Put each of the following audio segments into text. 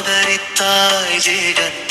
அவதரித்தாய் ஜெகநாதா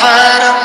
para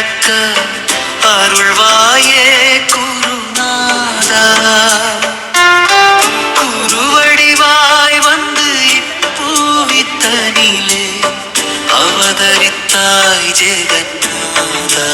நடக்க அருள்வாயே குருநாதா. குருவடிவாய் வந்து இப்பூவித்தனிலே அவதரித்தாய் ஜெகநாதா.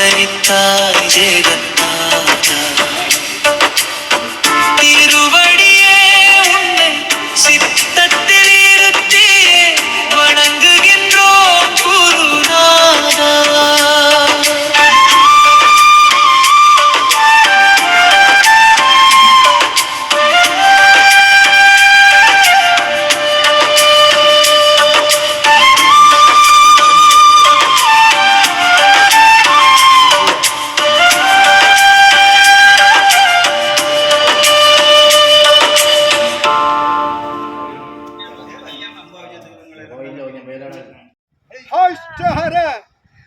ஆதரித்தாய் ஜெகத்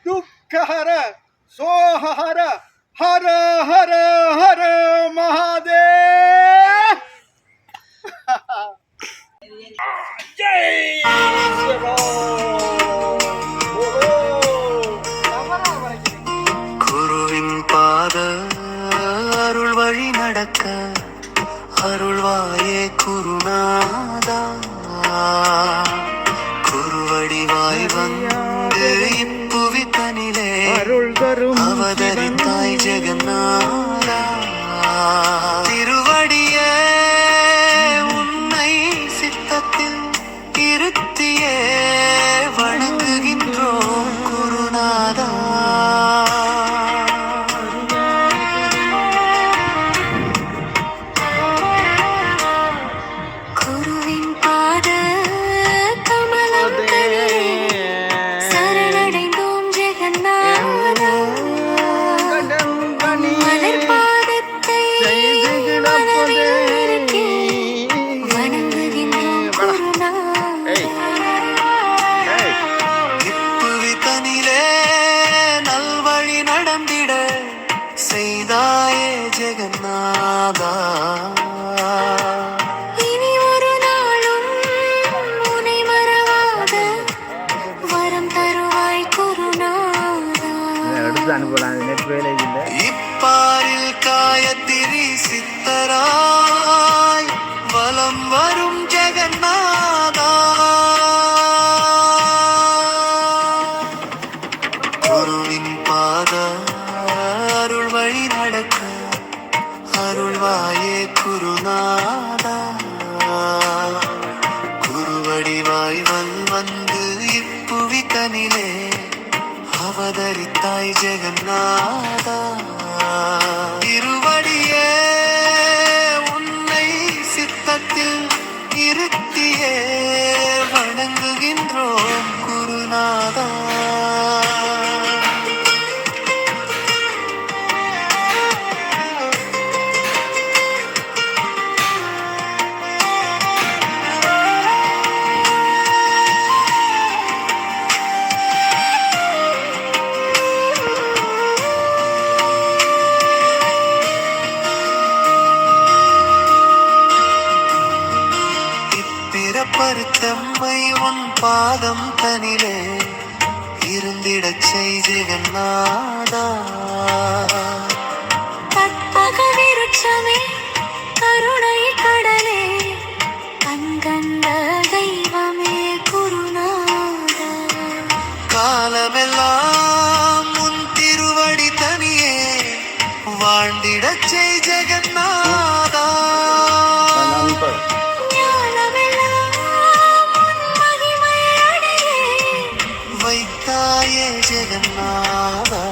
துக்கஹர சோஹர ஹர ஹர ஹர மகாதே ஜெய் குருவின் பாத அருள் வழி நடக்க அருள்வாயே குருநாதா. അവതരിത്തായി ജഗന്നാഥ அனுப்பலாம். நெட் வேலை இல்லை. இப்பாரில் காயத்திரி சித்தரா? காலமெல்லாம் உன் திருவடி தனியே வாழ்ந்திடச் செய் ஜெகநாதா. வைத்தாயே ஜெகநாதா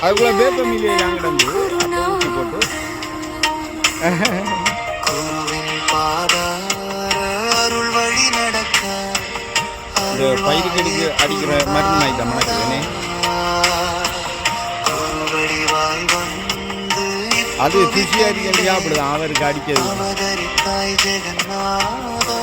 அது கூட பேப்பர் போட்டு. பயிருக்கு அடிக்க அடிக்கிற மருந்து ஆயிட்டான் மணக்குதுனே அது திசி அடிக்கணும் சாப்பிடுதான் அவருக்கு அடிக்கிறது. ஜெகநாதா.